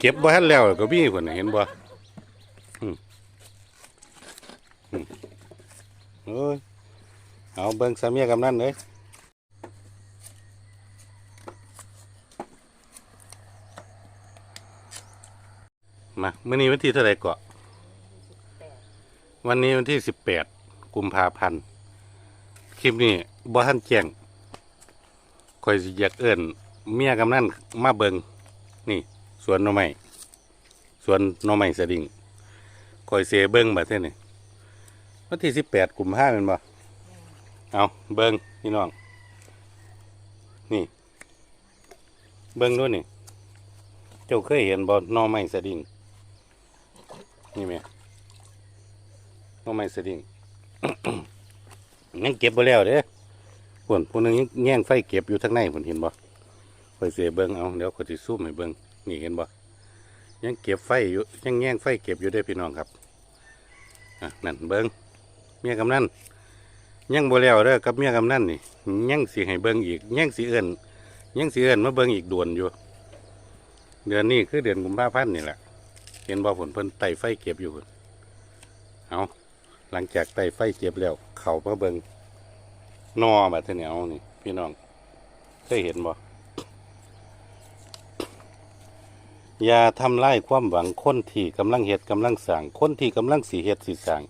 เก็บบ่ทันแล้วก็มีพุ่นน่ะเห็นบ่อืมอืมโอ้ยเอาเบิ่งสามีกำนันเลยมามื้อนี้วันที่เท่าไหร่เกาะวันนี้วันที่สิบแปดกุมภาพันธ์คลิปนี้บ่ทันแจ้งข่อยสิอยากเอิ้นเมียกำนันมาเบิงนี่ สวนหน่อไม้สวนหน่อไม้สดิ่งคอยเสเบิ้งมาเท่นี่วันที่สิบแปดกลุ่มห้าเป็นบ่เอาเบิ้งพี่น้อง นี่ เบิ้งด้วยนี่ เจ้าเคยเห็นบ่หน่อไม้สดิ่งนี่ไหมหน่อไม้สดิ่งยังเก็บบ่แล้วเด้ผนผู้นึงยังแย่งไฟเก็บอยู่ทั้งในผนเห็นบ่คอยเสียเบิ้งเอาเดี๋ยวคอยสิซูมให้เบิ้ง นี่เห็นบ่ยังเก็บไฟอยู่ยังแย่งไฟเก็บอยู่ได้อพี่น้องครับนั่นเบิ้งเมียกำนันยังบ่แล้วเด้อกับเมียกำนันนี่ยังสิให้เบิ้งอีกยังสิเอื้อนยังสิเอื้อนมาเบิ้งอีกด่วนอยู่ เดือนนี้คือเดือนกุมภาพันธ์นี่แหละเห็นบ่ผลเพิ่นไต่ไฟเก็บอยู่เอาหลังจากไต่ไฟเก็บแล้ว เข้ามาเบิ้งนอแบัดเทานี้เอานี่พี่น้องเคยเห็นบ่ อย่าทำลายความหวังคนที่กำลังเฮ็ดกำลังสร้างคนที่กำลังสีเฮ็ดสีสร้าง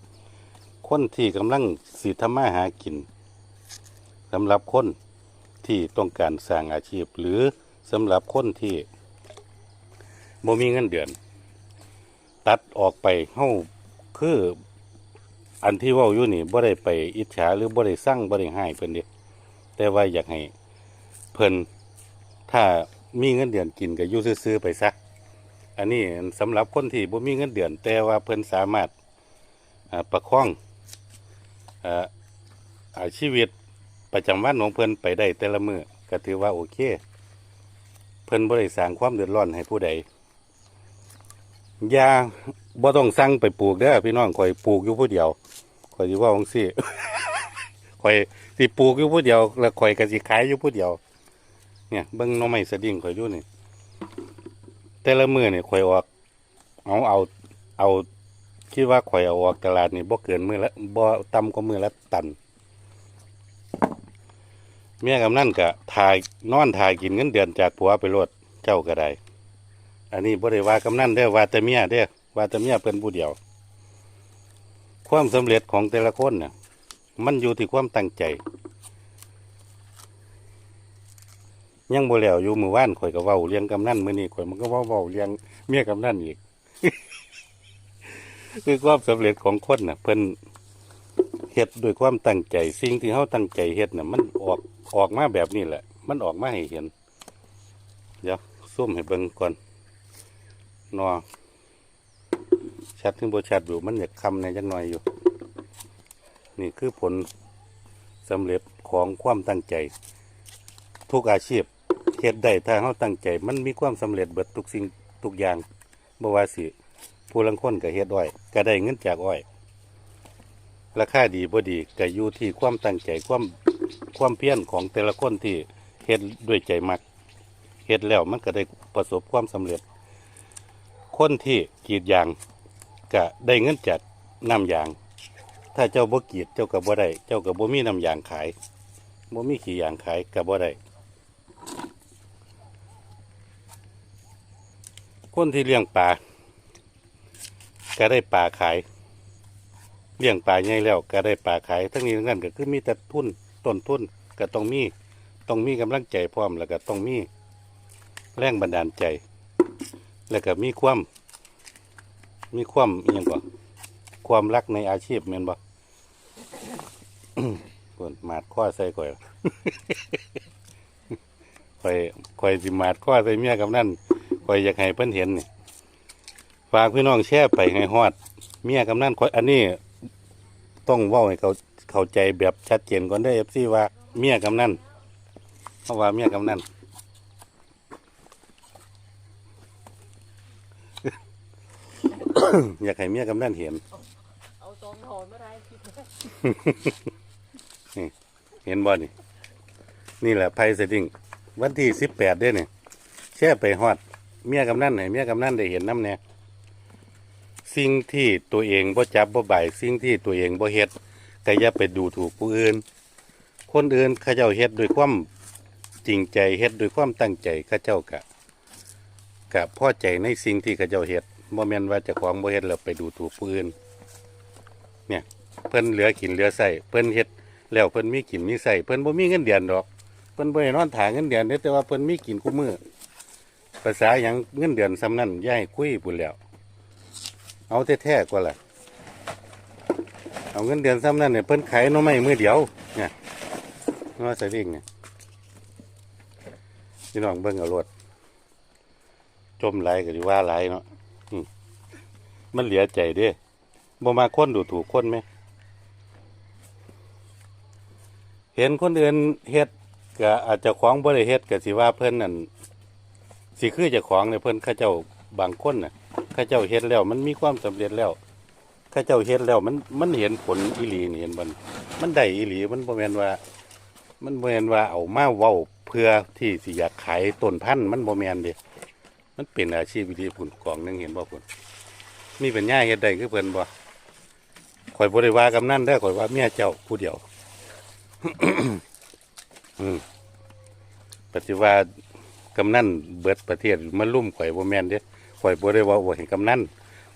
คนที่กำลังสีทำมาหากินสำหรับคนที่ต้องการสร้างอาชีพ หรือสำหรับคนที่บ่มีเงินเดือน ตัดออกไปเฮาคืออันที่ว้าอยู่นี่บ่ได้ไปอิจฉาหรือบ่ได้สั่งบ่ได้ให้เพิ่นเด้แต่ว่าอยากให้เพิ่นถ้ามีเงินเดือนกินก็อยู่ซื่อๆไปซะ อันนี้สำหรับคนที่บ่มีเงินเดือน แต่ว่าเพิ่นสามารถประคองอาชีวิตประจำวันของเพิ่นไปได้แต่ละมือก็ถือว่าโอเค เพิ่นบ่ได้สร้างความเดือดร้อนให้ผู้ใดยาบ่ต้องสั่งไปปลูกเด้อพี่น้องข่อยปลูกอยู่ผู้เดียวข่อยสิว่าจังซี่ข่อยสิปลูกอยู่ผู้เดียว แล้วข่อยก็สิขายอยู่ผู้เดียว เนี่ยเบิ่งน่อไม้สะดิ่งข่อยอยู่นี่ แต่ละมือเนี่ยข่อยออกเอาเอาเอาคิดว่าข่อยเอาออกตลาดนี่บ่เกินมือละบ่ต่ำกว่ามือละตันเมียกำนั่นก็ถ่ายนอนถ่ายกินเงินเดือนจากผัวไปรดเจ้าก็ได้ อันนี้บ่ได้ว่ากำนั่นเด้อว่าแต่เมียเด้อว่าแต่เมียเพิ่นผู้เดียว ความสำเร็จของแต่ละคนเนี่ยมันอยู่ที่ความตั้งใจ ยังบ่แล้วอยู่มือว่านข่อยก็เว้าเลี้ยงกำนันมื้อนี้ข่อยมันก็เว้าเว้าเลี้ยงเมียกำนันอีก คือความสำเร็จของคนน่ะ เพิ่นเฮ็ดด้วยความตั้งใจ สิ่งที่เฮาตั้งใจเฮ็ดน่ะ มันออกออกมาแบบนี้แหละ มันออกมาให้เห็น เดี๋ยวซูมให้เบิ่งก่อนนอชัดถึงบ่ชัดอยู่มันอยากคำในจักหน่อยอยู่ นี่คือผลสำเร็จของความตั้งใจ ทุกอาชีพ เฮ็ดได้ถ้าเราตั้งใจมันมีความสำเร็จเบิดทุกสิ่งทุกอย่างบ่ว่าสิผู้ลังคนก็เฮ็ดอ้อยก็ได้เงินจากอ้อยราคาดีบ่ดีก็อยู่ที่ความตั้งใจความความเพียรของแต่ละคนที่เฮ็ดด้วยใจมักเฮ็ดแล้วมันก็ได้ประสบความสำเร็จ คนที่กรีดยางก็ได้เงินจากน้ำยาง ถ้าเจ้าบ่กรีดเจ้าก็บ่ได้ เจ้าก็บ่มีน้ำยางขายบ่มีขี้ยางขายก็บ่ได้ คนที่เลี้ยงปลาก็ได้ปลาขาย เลี้ยงปลาใหญ่แล้วก็ได้ปลาขาย ทั้งนี้ทั้งนั้นก็คือมีแต่ทุนต้นทุนก็ต้องมีต้องมีกำลังใจพร้อมแล้วก็ต้องมีแรงบันดาลใจ แล้วก็มีความ มีความอหยังบ่ความรักในอาชีพแม่นบ่คนมาดข้อใส่ก่อยข่อยข่อยสิมาดข้อใส่เมียกับนั่น ข่อยอยากให้เพิ่นเห็นนี่ฝากพี่น้องแชร์ไปให้ฮอด เมียกับนั่นข่อยอันนี้ต้องเว้าให้เขาเข้าใจแบบชัดเจนก่อนเด้เอ FC ว่าเมียกับนั่นเพราะว่าเมียกับนั่นอยากให้เมียกับนั่นเห็น เอาตรงถอนมาได้คิดเห็นบ่นี่ นี่แหละไพ่เซตติ้งวันที่สิบแปดเด้เนี่ยแช่ไปฮอด เมียกำนันให้เมียกำนันได้เห็นน้ำแน่สิ่งที่ตัวเองบ่จับบ่บ่ายสิ่งที่ตัวเองบ่เฮ็ดก็อย่าไปดูถูกผู้อื่น คนอื่นเขาเจ้าเฮ็ดด้วยความจริงใจเฮ็ดด้วยความตั้งใจเขาเจ้ากะกะพอใจในสิ่งที่เขาเจ้าเฮ็ดบ่แม่นว่าจ้าของบ่เฮ็ดแล้วไปดูถูกผู้อื่นเนี่ยเพิ่นเหลือกินเหลือใส่เพิ่นเฮ็ดแล้วเพิ่นมีกินมีใส่เพิ่นบ่มีเงินเดือนดอก เพิ่นบ่ได้นอนถาเงินเดือนเด้แต่ว่าเพิ่นมีกินคู่มื้อ ภาษาหยังเงินเดือนซ้ำนั้นย่าให้คุยพุ่นแล้ว เอาแท้ๆกว่าล่ะ เอาเงินเดือนซ้ำนั้นเนี่ยเพิ่นขายน่อไม้มื้อเดียว เนี่ยน้อใส่วิ่งเนี่ยพี่น้องเบิ่งเอารถจมไหลายก็สิว่าหลเนาะมมันเหลือใจเด้บ่มาค้นดูถูกค้นไหม เห็นคนอื่นเฮ็ดก็อาจจะของบ่ได้เฮ็ดก็สิว่าเพิ่อนนั่น สิคือเจ้าของเนี่ยเพิ่นเขาเจ้าบางคนน่ะเขาเจ้าเฮ็ดแล้ว มันมีความสำเร็จแล้วเขาเจ้าเฮ็ดแล้วมันมันเห็นผลอีหลีนี่เห็นบ่มันได้อีหลีมันบ่แม่นว่า มันบ่แม่นว่าเอามาเว้าเพื่อที่สิอยากขายต้นพันธุ์มันบ่แม่นเด้มันเป็นอาชีพดีพุ่นกองนึงเห็นบ่พุ่นมีปัญญาเฮ็ดได้คือเพิ่นบ่ข่อยบ่ได้ว่ากำนันเด้ข่อยว่าเมียเจ้าผู้เดียว อืมปฏิว่า กำนันเบิดประเทศมาลุ่มข่อยบ่แม่นเด้ข่อยบ่ได้เว้าให้กำนัน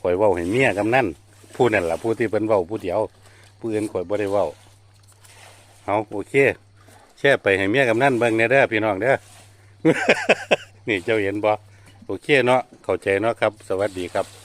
ข่อยเว้าให้เมียกำนันผู้นั่นล่ะผู้ที่เพิ่นเว้าผู้เดียวผู้อื่นข่อยบ่ได้เว้าเอาโอเค แช่ไปให้เมียกำนันเบิ่งแน่เด้อพี่น้องเด้อ นี่เจ้าเห็นบ่โอเคเนาะเข้าใจเนาะครับ สวัสดีครับ